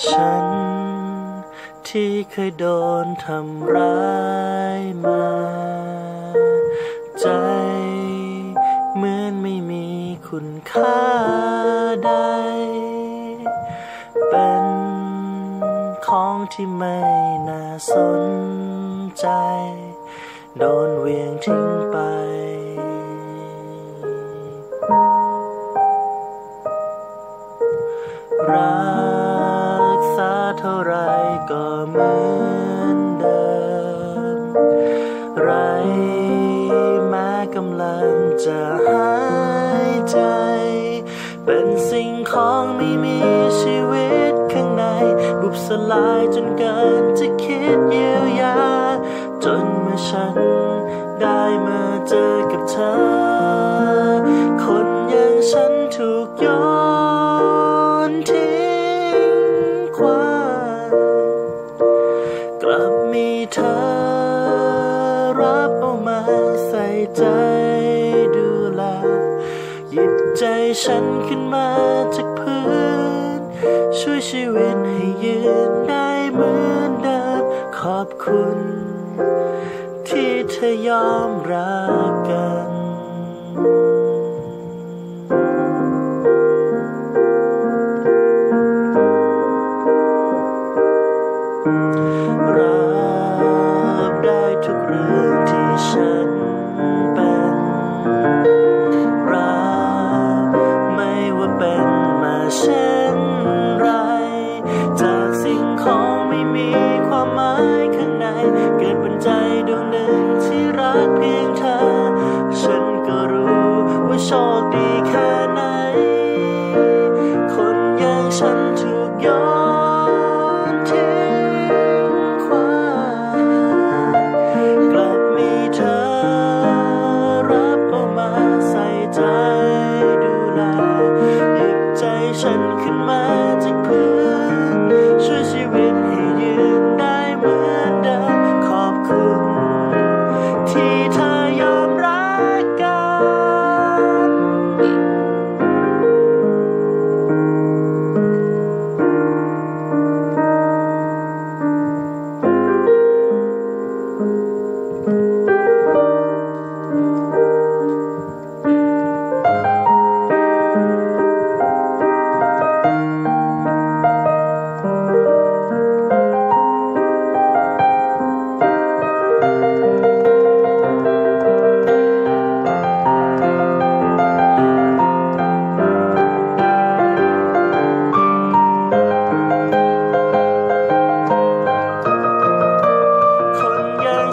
ฉัน ที่เคยโดนทำร้ายมา ใจ เหมือนไม่มีคุณค่าใด เป็นของที่ไม่น่าสนใจ โดนเวียงทิ้งไป จะหายใจ เป็นสิ่งของไม่มีชีวิตข้างใน บุบสลายจนเกินจะคิดเยียวยา จนเมื่อฉันได้มาเจอกับเธอ คนอย่างฉันถูกย ใจฉันขึ้นมาจากพื้น ช่วยชีวิตให้ยืนได้เหมือนเดิมขอบคุณ ที่เธอยอมรักกัน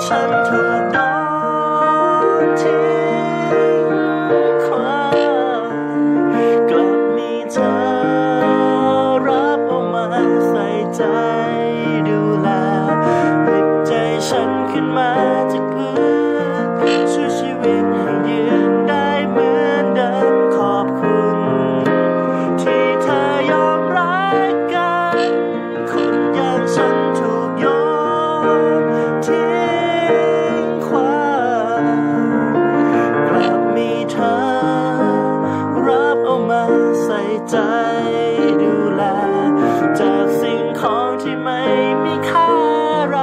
อย่ ใจดูแล จากสิ่งของที่ไม่มีค่าไร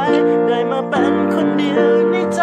ได้มาเป็นคนเดียวในใจ